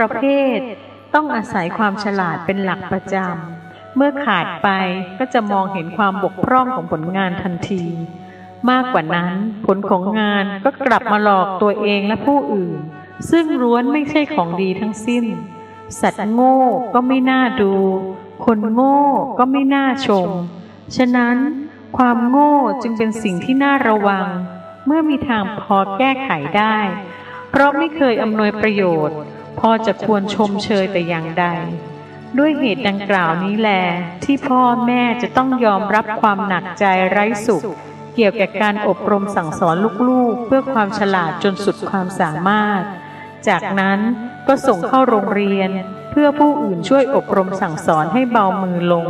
ประเภทต้องอาศัยความฉลาดเป็นหลักประจำ เมื่อขาดไปก็จะมองเห็นความบกพร่องของผลงานทันที มากกว่านั้นผลของงานก็กลับมาหลอกตัวเองและผู้อื่น ซึ่งล้วนไม่ใช่ของดีทั้งสิ้น สัตว์โง่ก็ไม่น่าดู คนโง่ก็ไม่น่าชม ฉะนั้นความโง่จึงเป็นสิ่งที่น่าระวัง เมื่อมีทางพอแก้ไขได้ เพราะไม่เคยอำนวยประโยชน์ พ่อจะควรชมเชยแต่อย่างใด ด้วยเหตุดังกล่าวนี้แล ที่พ่อแม่จะต้องยอมรับความหนักใจไร้สุข เกี่ยวกับการอบรมสั่งสอนลูกๆ เพื่อความฉลาดจนสุดความสามารถ จากนั้นก็ส่งเข้าโรงเรียน เพื่อผู้อื่นช่วยอบรมสั่งสอนให้เบามือลง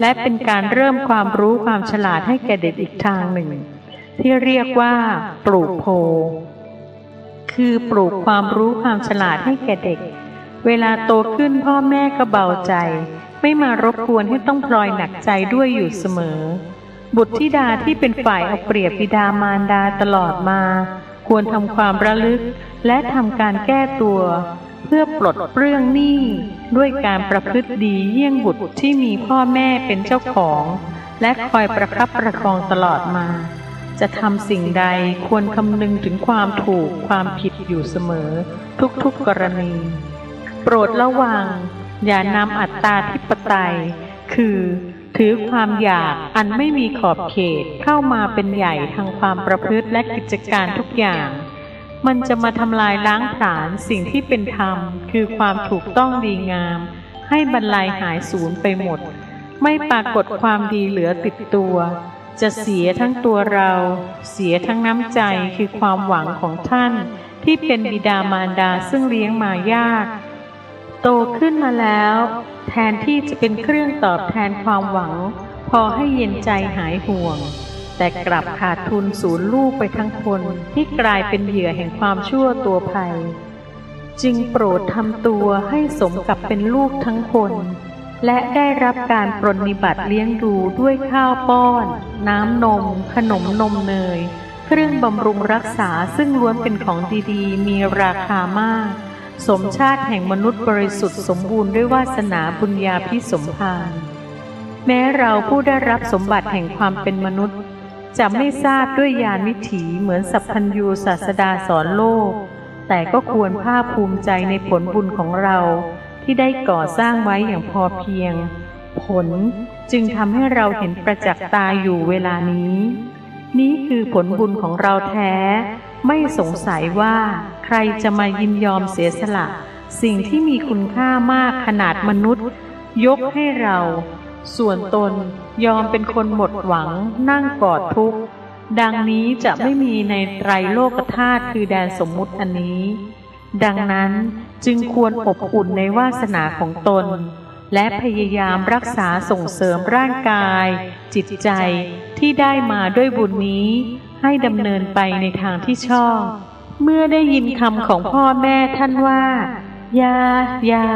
และเป็นการเริ่มความรู้ความฉลาดให้แก่เด็กอีกทางหนึ่ง ที่เรียกว่าปลูกโพ คือปลูกความรู้ความฉลาดให้แก่เด็ก เวลาโตขึ้นพ่อแม่ก็เบาใจ ไม่มารบกวนให้ต้องพลอยหนักใจด้วยอยู่เสมอ บุตรธิดาที่เป็นฝ่ายเอาเปรียบบิดามารดาตลอดมา ควรทำความระลึกและทำการแก้ตัว เพื่อปลดเปลื้องหนี้ด้วยการประพฤติดีเยี่ยงบุตรที่มีพ่อแม่เป็นเจ้าของ และคอยประคับประคองตลอดมา จะทำสิ่งใดควรคำนึงถึงความถูกความผิดอยู่เสมอ ทุกๆกรณี โปรดระวัง อย่านำอัตตาธิปไตย คือถือความอยากอันไม่มีขอบเขตเข้ามาเป็นใหญ่ทางความประพฤติและกิจการทุกอย่าง มันจะมาทำลายล้างผลาญสิ่งที่เป็นธรรม คือความถูกต้องดีงาม ให้บรรลัยหายสูญไปหมด ไม่ปรากฏความดีเหลือติดตัว จะเสียทั้งตัวเรา เสียทั้งน้ำใจคือความหวังของท่าน ที่เป็นบิดามารดาซึ่งเลี้ยงมายาก โตขึ้นมาแล้ว แทนที่จะเป็นเครื่องตอบแทนความหวัง พอให้เย็นใจหายห่วง แต่กลับขาดทุนศูนย์ลูกไปทั้งคน ที่กลายเป็นเหยื่อแห่งความชั่วตัวภัย จึงโปรดทำตัวให้สมกับเป็นลูกทั้งคน และได้รับการปรนนิบัติเลี้ยงดูด้วยข้าวป้อน น้ำนม ขนมนมเนย เครื่องบำรุงรักษาซึ่งล้วนเป็นของดีๆ มีราคามาก สมชาติแห่งมนุษย์บริสุทธิ์สมบูรณ์ด้วยวาสนาบุญญาพิสมภารแม้เราผู้ได้รับสมบัติแห่งความเป็นมนุษย์ จะไม่ทราบด้วยญาณวิถีเหมือนสัพพัญญูศาสดาสอนโลก แต่ก็ควรภาคภูมิใจในผลบุญของเรา ที่ได้ก่อสร้างไว้อย่างพอเพียง ผลจึงทำให้เราเห็นประจักษ์ตาอยู่เวลานี้ นี้คือผลบุญของเราแท้ ไม่สงสัยว่าใครจะมายินยอมเสียสละ สิ่งที่มีคุณค่ามากขนาดมนุษย์ ยกให้เรา ส่วนตนยอมเป็นคนหมดหวังนั่งกอดทุกข์ดังนี้จะไม่มีในไตรโลกธาตุคือแดนสมมุติอันนี้ ดังนั้นจึงควรอบอุ่นในวาสนาของตน และพยายามรักษาส่งเสริมร่างกาย จิตใจที่ได้มาด้วยบุญนี้ ให้ดำเนินไปในทางที่ชอบ เมื่อได้ยินคำของพ่อแม่ท่านว่า ยายา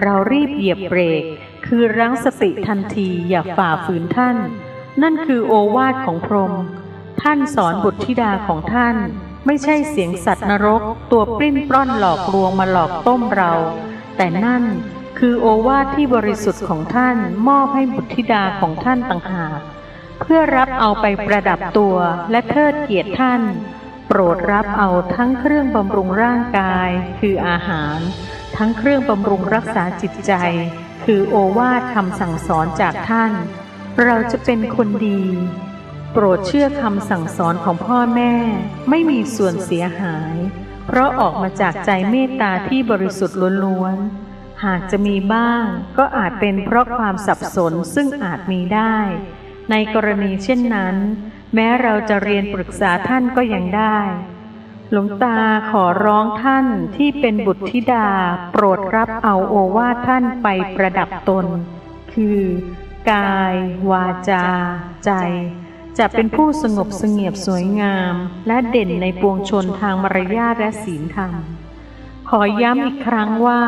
เรารีบเหยียบเบรก คือรั้งสติทันทีอย่าฝ่าฝืนท่าน นั่นคือโอวาทของพรหมท่านสอนบุตรธิดาของท่าน ไม่ใช่เสียงสัตว์นรก ตัวปลิ้นปล้อนหลอกลวงมาหลอกต้มเรา แต่นั่นคือโอวาทที่บริสุทธิ์ของท่านมอบให้บุตรธิดาของท่านต่างหากเพื่อรับเอาไปประดับตัวและเทิดเกียรติท่าน โปรดรับเอาทั้งเครื่องบำรุงร่างกาย คืออาหาร ทั้งเครื่องบำรุงรักษาจิตใจ คือโอวาทคำสั่งสอนจากท่าน เราจะเป็นคนดี โปรดเชื่อคำสั่งสอนของพ่อแม่ไม่มีส่วนเสียหาย เพราะออกมาจากใจเมตตาที่บริสุทธิ์ล้วนๆ หากจะมีบ้างก็อาจเป็นเพราะความสับสนซึ่งอาจมีได้ ในกรณีเช่นนั้น แม้เราจะเรียนปรึกษาท่านก็ยังได้ หลวงตาขอร้องท่านที่เป็นบุตรธิดา โปรดรับเอาโอวาทท่านไปประดับตน คือกาย วาจา ใจ จะเป็นผู้สงบเสงียมสวยงาม และเด่นในปวงชนทางมารยาทและศีลธรรม ขอย้ำอีกครั้งว่า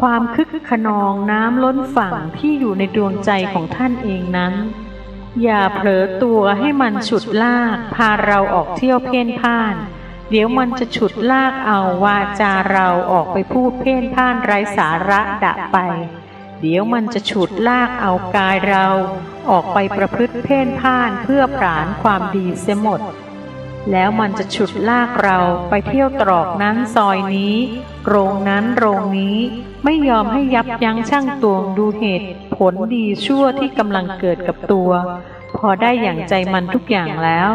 ความคึกขนองน้ำล้นฝั่งที่อยู่ในดวงใจของท่านเองนั้น อย่าเผลอตัวให้มันฉุดลากพาเราออกเที่ยวเพ่นพ่าน เดี๋ยวมันจะฉุดลากเอาวาจาเราออกไปพูดเพ่นพ่านไร้สาระดะไป เดี๋ยวมันจะฉุดลากเอากายเราออกไปประพฤติเพ่นพ่านเพื่อปรานความดีเสียหมด แล้วมันจะฉุดลากเราไปเที่ยวตรอกนั้นซอยนี้ โรงนั้นโรงนี้ไม่ยอมให้ยับยั้งชั่งตวงดูเหตุ ผลดีชั่วที่กำลังเกิดกับตัว พอได้อย่างใจมันทุกอย่างแล้ว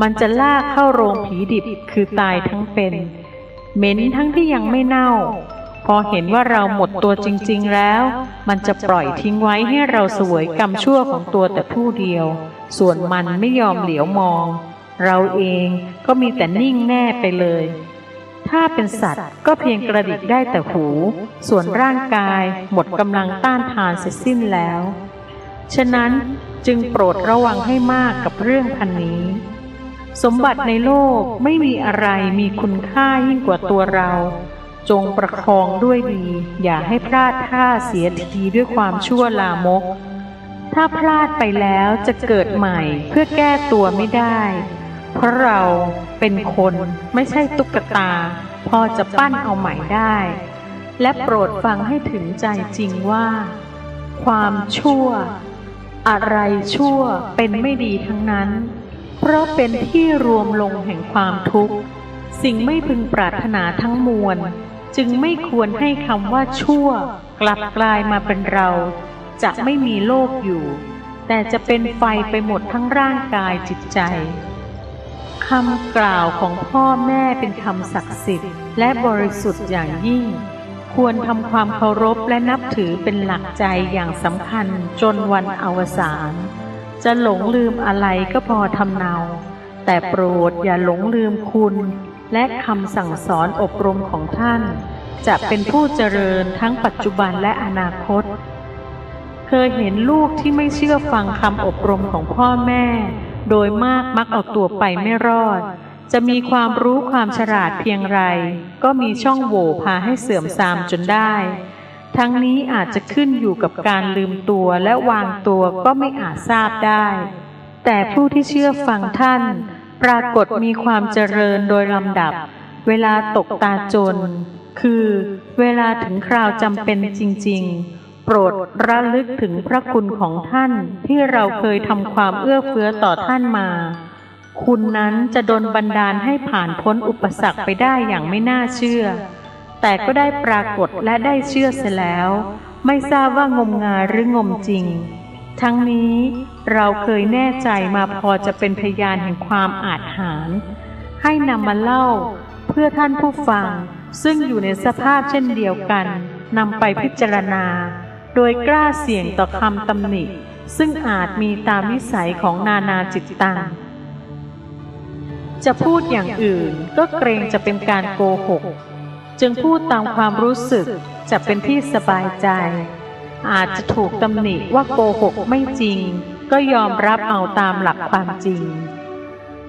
มันจะลากเข้าโรงผีดิบคือตายทั้งเป็น เหม็นทั้งที่ยังไม่เน่า พอเห็นว่าเราหมดตัวจริง ๆ แล้ว มันจะปล่อยทิ้งไว้ให้เราสวยกรรมชั่วของตัวแต่ผู้เดียว ส่วนมันไม่ยอมเหลียวมอง เราเองก็มีแต่นิ่งแน่ไปเลย ถ้าเป็นสัตว์ก็เพียงกระดิกได้แต่หู ส่วนร่างกายหมดกำลังต้านทานเสร็จสิ้นแล้ว ฉะนั้นจึงโปรดระวังให้มากกับเรื่องพันนี้สมบัติในโลกไม่มีอะไรมีคุณค่ายิ่งกว่าตัวเรา จงประคองด้วยดี อย่าให้พลาดท่าเสียทีด้วยความชั่วลามก ถ้าพลาดไปแล้วจะเกิดใหม่เพื่อแก้ตัวไม่ได้ เพราะเราเป็นคนไม่ใช่ตุ๊กตา พอจะปั้นเอาใหม่ได้ และโปรดฟังให้ถึงใจจริงว่า ความชั่ว อะไรชั่วเป็นไม่ดีทั้งนั้น เพราะเป็นที่รวมลงแห่งความทุกข์ สิ่งไม่พึงปรารถนาทั้งมวล จึงไม่ควรให้คำว่าชั่ว กลับกลายมาเป็นเรา จะไม่มีโลกอยู่ แต่จะเป็นไฟไปหมดทั้งร่างกายจิตใจคำกล่าวของพ่อแม่เป็นคำศักดิ์สิทธิ์ และบริสุทธิ์อย่างยิ่ง ควรทำความเคารพและนับถือเป็นหลักใจอย่างสำคัญจนวันอวสานจะหลงลืมอะไรก็พอทำเนา แต่โปรดอย่าหลงลืมคุณ และคำสั่งสอนอบรมของท่าน จะเป็นผู้เจริญทั้งปัจจุบันและอนาคต เคยเห็นลูกที่ไม่เชื่อฟังคำอบรมของพ่อแม่ โดยมากมักเอาตัวไปไม่รอด จะมีความรู้ความฉลาดเพียงไร ก็มีช่องโหว่พาให้เสื่อมทรามจนได้ ทั้งนี้อาจจะขึ้นอยู่กับการลืมตัวและวางตัวก็ไม่อาจทราบได้ แต่ผู้ที่เชื่อฟังท่าน ปรากฏมีความเจริญโดยลำดับ เวลาตกตาจน คือเวลาถึงคราวจำเป็นจริง ๆ โปรดระลึกถึงพระคุณของท่านที่เราเคยทำความเอื้อเฟื้อต่อท่านมา คุณนั้นจะดลบันดาลให้ผ่านพ้นอุปสรรคไปได้อย่างไม่น่าเชื่อ แต่ก็ได้ปรากฏและได้เชื่อเสียแล้ว ไม่ทราบว่างมงายหรืองมจริง ทั้งนี้เราเคยแน่ใจมาพอจะเป็นพยานแห่งความอาจหาร ให้นำมาเล่าเพื่อท่านผู้ฟัง ซึ่งอยู่ในสภาพเช่นเดียวกันนำไปพิจารณา โดยกล้าเสี่ยงต่อคำตำหนิ ซึ่งอาจมีตามวิสัยของนานาจิตตัง จะพูดอย่างอื่นก็เกรงจะเป็นการโกหก จึงพูดตามความรู้สึกจะเป็นที่สบายใจ อาจจะถูกตำหนิว่าโกหกไม่จริง ก็ยอมรับเอาตามหลักความจริง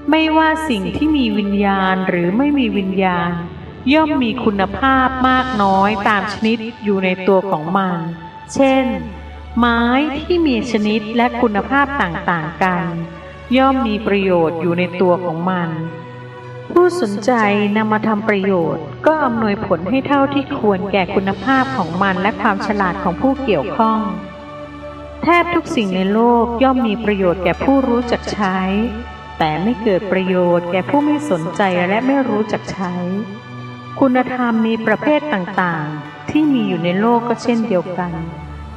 ไม่ว่าสิ่งที่มีวิญญาณหรือไม่มีวิญญาณ ย่อมมีคุณภาพมากน้อยตามชนิดอยู่ในตัวของมัน เช่น ไม้ที่มีชนิดและคุณภาพต่างๆกัน ย่อมมีประโยชน์อยู่ในตัวของมัน ผู้สนใจนำมาทำประโยชน์ ก็อำนวยผลให้เท่าที่ควรแก่คุณภาพของมันและความฉลาดของผู้เกี่ยวข้อง แทบทุกสิ่งในโลกย่อมมีประโยชน์แก่ผู้รู้จักใช้ แต่ไม่เกิดประโยชน์แก่ผู้ไม่สนใจและไม่รู้จักใช้ คุณธรรมมีประเภทต่างๆ ที่มีอยู่ในโลกก็เช่นเดียวกัน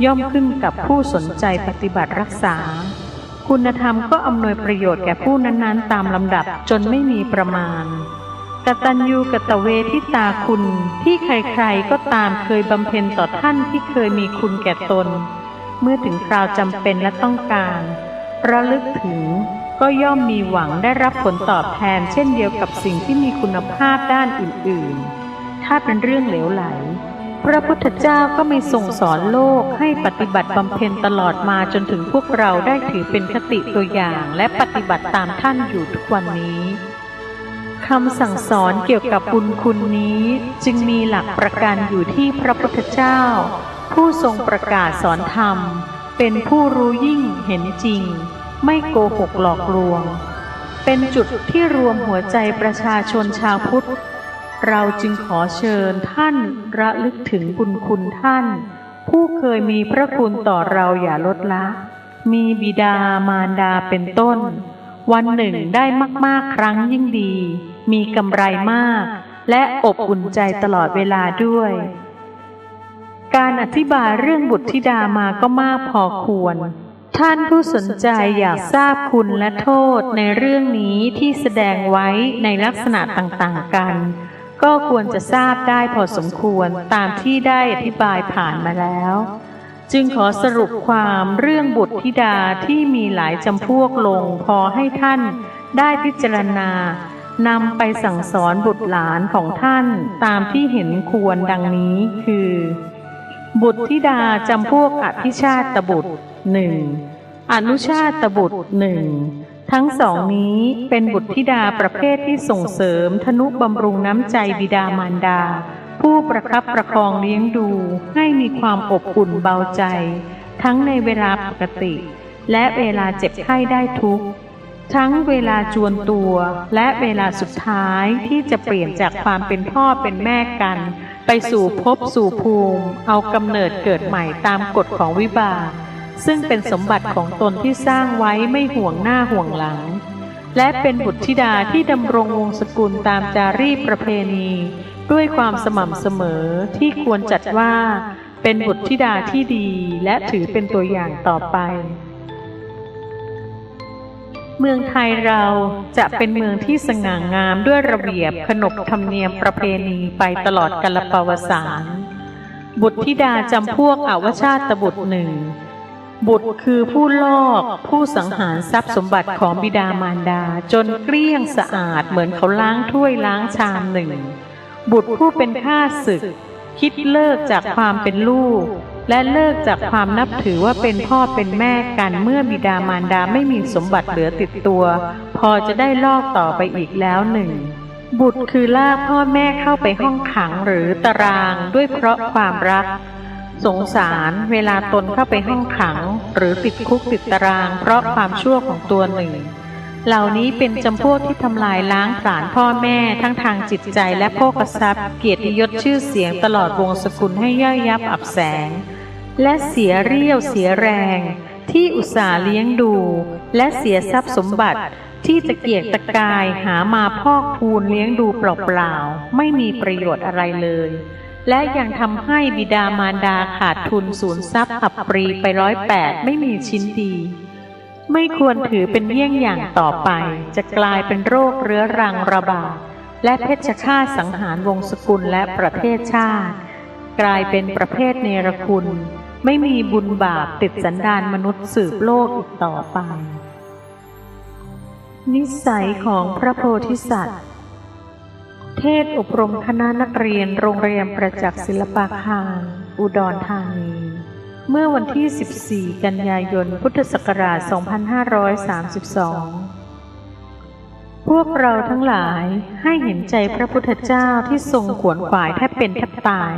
ย่อมขึ้นกับผู้สนใจปฏิบัติรักษา คุณธรรมก็อำนวยประโยชน์แก่ผู้นั้นๆ ตามลำดับจนไม่มีประมาณกตัญญูกตเวทิตาคุณที่ใครๆก็ตามเคยบำเพ็ญต่อท่านที่เคยมีคุณแก่ตน เมื่อถึงคราวจำเป็นและต้องการ ระลึกถึงก็ย่อมมีหวังได้รับผลตอบแทน เช่นเดียวกับสิ่งที่มีคุณภาพด้านอื่นๆ ถ้าเป็นเรื่องเหลวไหล พระพุทธเจ้าก็ไม่ทรงสอนโลกให้ปฏิบัติบำเพ็ญตลอดมาจนถึงพวกเราได้ถือเป็นคติตัวอย่างและปฏิบัติตามท่านอยู่ทุกวันนี้คำสั่งสอนเกี่ยวกับบุญคุณนี้จึงมีหลักประกันอยู่ที่พระพุทธเจ้า ผู้ทรงประกาศสอนธรรม เป็นผู้รู้ยิ่งเห็นจริง ไม่โกหกหลอกลวง เป็นจุดที่รวมหัวใจประชาชนชาวพุทธ เราจึงขอเชิญท่านระลึกถึงบุญคุณท่าน ผู้เคยมีพระคุณต่อเราอย่าลดละ มีบิดามารดาเป็นต้น วันหนึ่งได้มากๆครั้งยิ่งดี มีกำไรมาก และอบอุ่นใจตลอดเวลาด้วย การอธิบายเรื่องบุตรธิดามาก็มากพอควร ท่านผู้สนใจอยากทราบคุณและโทษในเรื่องนี้ที่แสดงไว้ในลักษณะต่างๆกัน ก็ควรจะทราบได้พอสมควรตามที่ได้อธิบายผ่านมาแล้ว จึงขอสรุปความเรื่องบุตรธิดาที่มีหลายจำพวกลงพอให้ท่านได้พิจารณานำไปสั่งสอนบุตรหลานของท่านตามที่เห็นควรดังนี้คือ บุตรธิดาจำพวกอภิชาตบุตรหนึ่งอนุชาตบุตรหนึ่ง ทั้งสองนี้เป็นบุตรธิดาประเภทที่ส่งเสริมธนุบำรุงน้ำใจบิดามารดา ผู้ประคับประคองเลี้ยงดูให้มีความอบอุ่นเบาใจ ทั้งในเวลาปกติ และเวลาเจ็บไข้ได้ทุกทั้งเวลาจวนตัวและเวลาสุดท้ายที่จะเปลี่ยนจากความเป็นพ่อเป็นแม่กัน ไปสู่ภพสู่ภูมิ เอากำเนิดเกิดใหม่ตามกฎของวิบาก ซึ่งเป็นสมบัติของตนที่สร้างไว้ไม่ห่วงหน้าห่วงหลัง และเป็นบุตรธิดาที่ดำรงวงศกุลตามจารีตประเพณี ด้วยความสม่ำเสมอที่ควรจัดว่า เป็นบุตรธิดาที่ดีและถือเป็นตัวอย่างต่อไป เมืองไทยเราจะเป็นเมืองที่สง่างามด้วยระเบียบขนบธรรมเนียมประเพณีไปตลอดกาลปวสารบุตรธิดาจำพวกอวชาตบุตรหนึ่ง บุตรคือผู้ลอกผู้สังหารทรัพย์สมบัติของบิดามารดา จนเกลี้ยงสะอาดเหมือนเขาล้างถ้วยล้างชามหนึ่ง บุตรผู้เป็นข้าศึก คิดเลิกจากความเป็นลูก และเลิกจากความนับถือว่าเป็นพ่อเป็นแม่กันเมื่อบิดามารดาไม่มีสมบัติเหลือติดตัว พอจะได้ลอกต่อไปอีกแล้วหนึ่งบุตรคือลากพ่อแม่เข้าไปห้องขังหรือตารางด้วยเพราะความรัก สงสารเวลาตนเข้าไปห้องขัง หรือติดคุกติดตาราง เพราะความชั่วของตัวหนึ่ง เหล่านี้เป็นจำพวกที่ทำลายล้างผลาญพ่อแม่ทั้งทางจิตใจและโภคทรัพย์ เกียรติยศชื่อเสียงตลอดวงศกุลให้ย่อยยับอับแสง และเสียเรี่ยวเสียแรง ที่อุตส่าห์เลี้ยงดู และเสียทรัพย์สมบัติที่ตะเกียกตะกายหามาพอกพูนเลี้ยงดูเปล่าๆไม่มีประโยชน์อะไรเลย และยังทำให้บิดามารดาขาดทุนสูญทรัพย์อับปรีไปร้อยแปดไม่มีชิ้นดี ไม่ควรถือเป็นเยี่ยงอย่างต่อไป จะกลายเป็นโรคเรื้อรังระบาดและเพชฌฆาตสังหารวงศกุลและประเทศชาติ กลายเป็นประเภทเนรคุณ ไม่มีบุญบาปติดสันดานมนุษย์สืบโลกอีกต่อไป นิสัยของพระโพธิสัตว์ เทศอบรมคณะนักเรียนโรงเรียนประจักษ์ศิลปาคาร อุดรธานี เมื่อวันที่ 14 กันยายน พุทธศักราช 2532 พวกเราทั้งหลายให้เห็นใจพระพุทธเจ้าที่ทรงขวนขวายแทบเป็นแทบตาย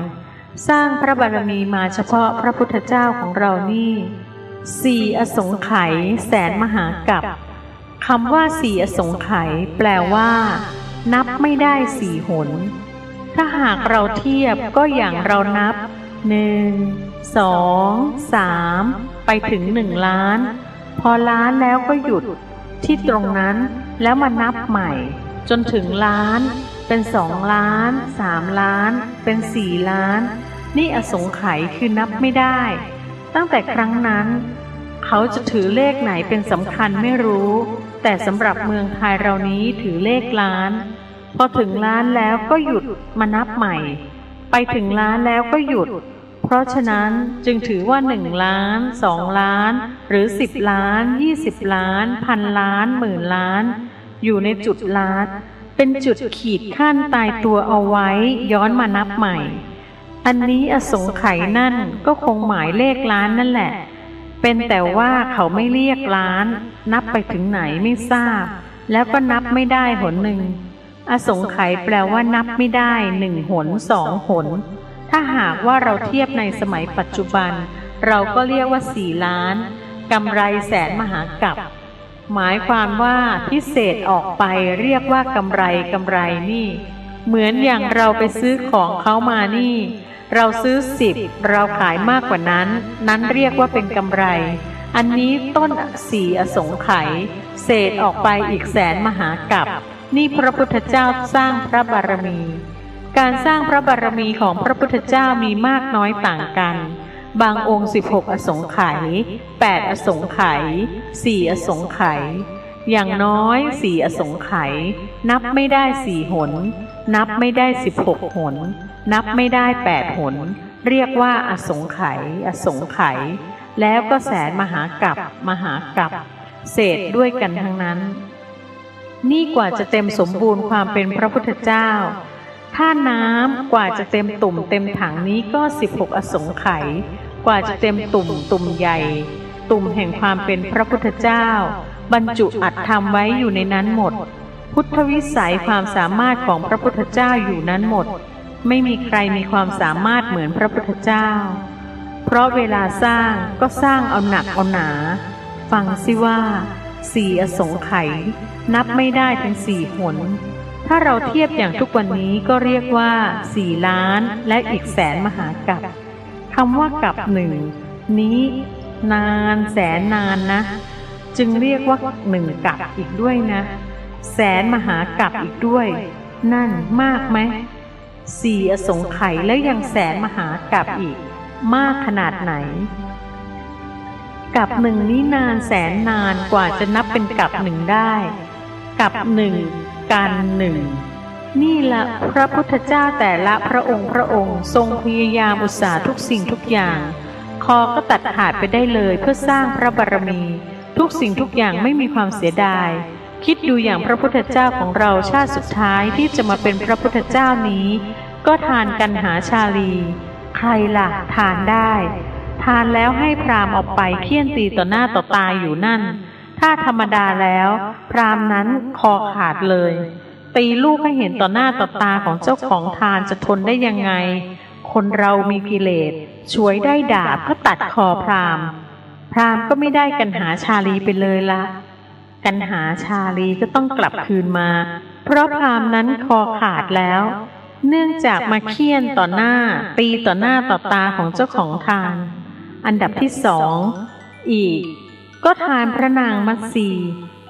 สร้างพระบารมีมาเฉพาะพระพุทธเจ้าของเรานี่สี่อสงไขยแสนมหากับคำว่าสี่อสงไขยแปลว่า นับไม่ได้สี่หน ถ้าหากเราเทียบก็อย่างเรานับหนึ่งสองสามไปถึงหนึ่งล้าน พอล้านแล้วก็หยุดที่ตรงนั้นแล้วมานับใหม่ จนถึงล้าน เป็นสองล้านสามล้าน เป็นสี่ล้าน นี่อสงไขยคือนับไม่ได้ ตั้งแต่ครั้งนั้น เขาจะถือเลขไหนเป็นสำคัญไม่รู้ แต่สำหรับเมืองไทยเรานี้ถือเลขล้าน พอถึงล้านแล้วก็หยุดมานับใหม่ ไปถึงล้านแล้วก็หยุด เพราะฉะนั้นจึงถือว่าหนึ่งล้านสองล้าน หรือสิบล้านยี่สิบล้าน พันล้าน หมื่นล้าน อยู่ในจุดล้าน เป็นจุดขีดขั้นตายตัวเอาไว้ย้อนมานับใหม่ อันนี้อสงไขยนั่นก็คงหมายเลขล้านนั่นแหละ เป็นแต่ว่าเขาไม่เรียกล้าน นับไปถึงไหนไม่ทราบ แล้วก็นับไม่ได้หนหนึ่ง อสงไขยแปลว่านับไม่ได้หนึ่งหนสองหน ถ้าหากว่าเราเทียบในสมัยปัจจุบัน เราก็เรียกว่าสี่ล้านกำไรแสนมหากับหมายความว่าพิเศษออกไปเรียกว่ากำไรกำไรนี่ เหมือนอย่างเราไปซื้อของเขามานี่ เราซื้อสิบเราขายมากกว่านั้น นั้นเรียกว่าเป็นกำไร อันนี้ต้นสีอสงไขยเศษออกไปอีกแสนมหากับ นี่พระพุทธเจ้าสร้างพระบารมี การสร้างพระบารมีของพระพุทธเจ้ามีมากน้อยต่างกัน บางองค์ 16 อสงไขย8 อสงไขย4 อสงไขยอย่างน้อยสี่อสงไขยนับไม่ได้สี่หน นับไม่ได้สิบหกหน นับไม่ได้แปดหน เรียกว่าอสงไขยอสงไขยแล้วก็แสนมหากับมหากับเศษด้วยกันทั้งนั้น นี่กว่าจะเต็มสมบูรณ์ความเป็นพระพุทธเจ้า ถ้าน้ำกว่าจะเต็มตุ่มเต็มถังนี้ก็สิบหกอสงไขยกว่าจะเต็มตุ่มตุ่มใหญ่ ตุ่มแห่งความเป็นพระพุทธเจ้า บรรจุอัดทำไว้อยู่ในนั้นหมด พุทธวิสัยความสามารถของพระพุทธเจ้าอยู่นั้นหมด ไม่มีใครมีความสามารถเหมือนพระพุทธเจ้า เพราะเวลาสร้างก็สร้างเอาหนักเอาหนา ฟังสิว่าสี่อสงไขย นับไม่ได้ถึงสี่หน ถ้าเราเทียบอย่างทุกวันนี้ก็เรียกว่าสี่ล้านและอีกแสนมหากับคำว่ากับหนึ่งนี้นานแสนนานนะ จึงเรียกว่าหนึ่งกับอีกด้วยนะ แสนมหากับอีกด้วย นั่นมากไหมสี่อสงไขยแล้วยังแสนมหากับอีก มากขนาดไหนกับหนึ่งนี้นานแสนนานกว่าจะนับเป็นกับหนึ่งได้ กับหนึ่งการหนึ่งนี่ละพระพุทธเจ้าแต่ละพระองค์พระองค์ ทรงพยายามอุตสาห์ทุกสิ่งทุกอย่าง คอก็ตัดขาดไปได้เลยเพื่อสร้างพระบารมี ทุกสิ่งทุกอย่างไม่มีความเสียดาย คิดดูอย่างพระพุทธเจ้าของเราชาติสุดท้ายที่จะมาเป็นพระพุทธเจ้านี้ ก็ทานกันหาชาลี ใครล่ะทานได้ ทานแล้วให้พรามเอาไปเคี่ยนตีต่อหน้าต่อตาอยู่นั่น ถ้าธรรมดาแล้ว พรามนั้นคอขาดเลย ตีลูกให้เห็นต่อหน้าต่อตาของเจ้าของทานจะทนได้ยังไง คนเรามีกิเลสช่วยได้ดาบก็ตัดคอพรามพรามก็ไม่ได้กันหาชาลีไปเลยละกันหาชาลีก็ต้องกลับคืนมา เพราะพรามนั้นคอขาดแล้ว เนื่องจากมาเคี่ยนต่อหน้า ตีต่อหน้าต่อตาของเจ้าของทาน อันดับที่สองอีก ก็ทานพระนางมัตสี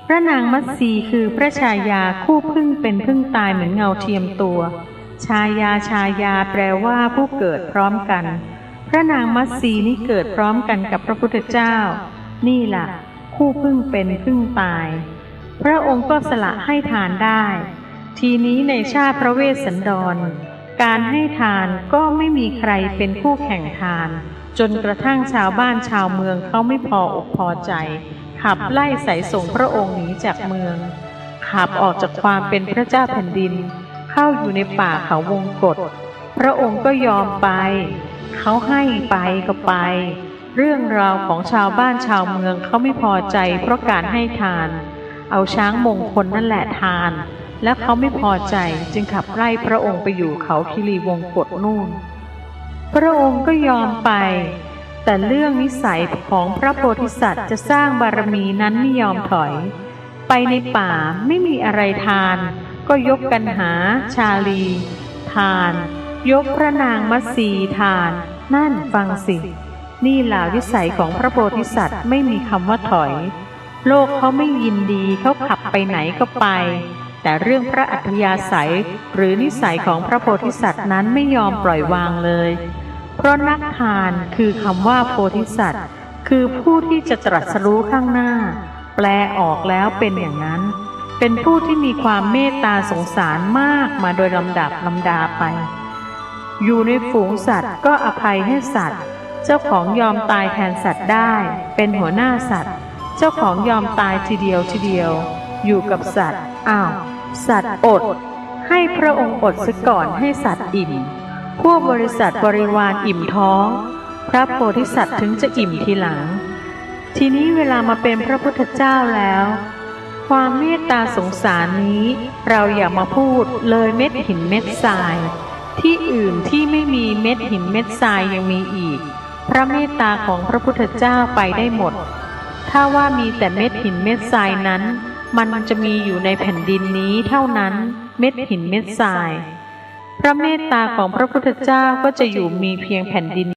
พระนางมัตสีคือพระชายาคู่พึ่งเป็นพึ่งตายเหมือนเงาเทียมตัว ชายาชายาแปลว่าผู้เกิดพร้อมกัน พระนางมัตสีนี้เกิดพร้อมกันกับพระพุทธเจ้า นี่ล่ะ คู่พึ่งเป็นพึ่งตาย พระองค์ก็สละให้ทานได้ ทีนี้ในชาติพระเวสสันดร การให้ทานก็ไม่มีใครเป็นคู่แข่งทาน จนกระทั่งชาวบ้านชาวเมืองเขาไม่พออกพอใจ ขับไล่สายส่งพระองค์หนีจากเมือง ขับออกจากความเป็นพระเจ้าแผ่นดิน เข้าอยู่ในป่าเขาวงกฏพระองค์ก็ยอมไป เขาให้ไปก็ไป เรื่องราวของชาวบ้านชาวเมืองเขาไม่พอใจ เพราะการให้ทาน เอาช้างมงคลนั่นแหละทาน และเขาไม่พอใจจึงขับไล่พระองค์ไปอยู่เขาคิรีวงกฏนู่น พระองค์ก็ยอมไป แต่เรื่องนิสัยของพระโพธิสัตว์จะสร้างบารมีนั้นไม่ยอมถอย ไปในป่าไม่มีอะไรทาน ก็ยกกันหาชาลี ทาน ยกพระนางมัสีทาน นั่นฟังสินี่ล่ะวิสัยของพระโพธิสัตว์ไม่มีคำว่าถอย โลกเขาไม่ยินดีเขาขับไปไหนก็ไป แต่เรื่องพระอัธยาศัยหรือนิสัยของพระโพธิสัตว์นั้นไม่ยอมปล่อยวางเลย เพราะนักทานคือคำว่าโพธิสัตว์ คือผู้ที่จะตรัสรู้ข้างหน้า แปลออกแล้วเป็นอย่างนั้น เป็นผู้ที่มีความเมตตาสงสารมากมาโดยลำดับลำดาไป อยู่ในฝูงสัตว์ก็อภัยให้สัตว์ เจ้าของยอมตายแทนสัตว์ได้ เป็นหัวหน้าสัตว์ เจ้าของยอมตายทีเดียวทีเดียว อยู่กับสัตว์อ้าวสัตว์อด ให้พระองค์อดซะก่อนให้สัตว์อิ่ม พวกบริษัทบริวารอิ่มท้อง พระโพธิสัตว์ถึงจะอิ่มทีหลัง ทีนี้เวลามาเป็นพระพุทธเจ้าแล้ว ความเมตตาสงสารนี้ เราอย่ามาพูดเลยเม็ดหินเม็ดทราย ที่อื่นที่ไม่มีเม็ดหินเม็ดทรายยังมีอีก พระเมตตาของพระพุทธเจ้าไปได้หมด ถ้าว่ามีแต่เม็ดหินเม็ดทรายนั้น มันจะมีอยู่ในแผ่นดินนี้เท่านั้น เม็ดหินเม็ดทราย ระเมตตาของพระพุทธเจ้าก็จะอยู่มีเพียงแผ่นดิน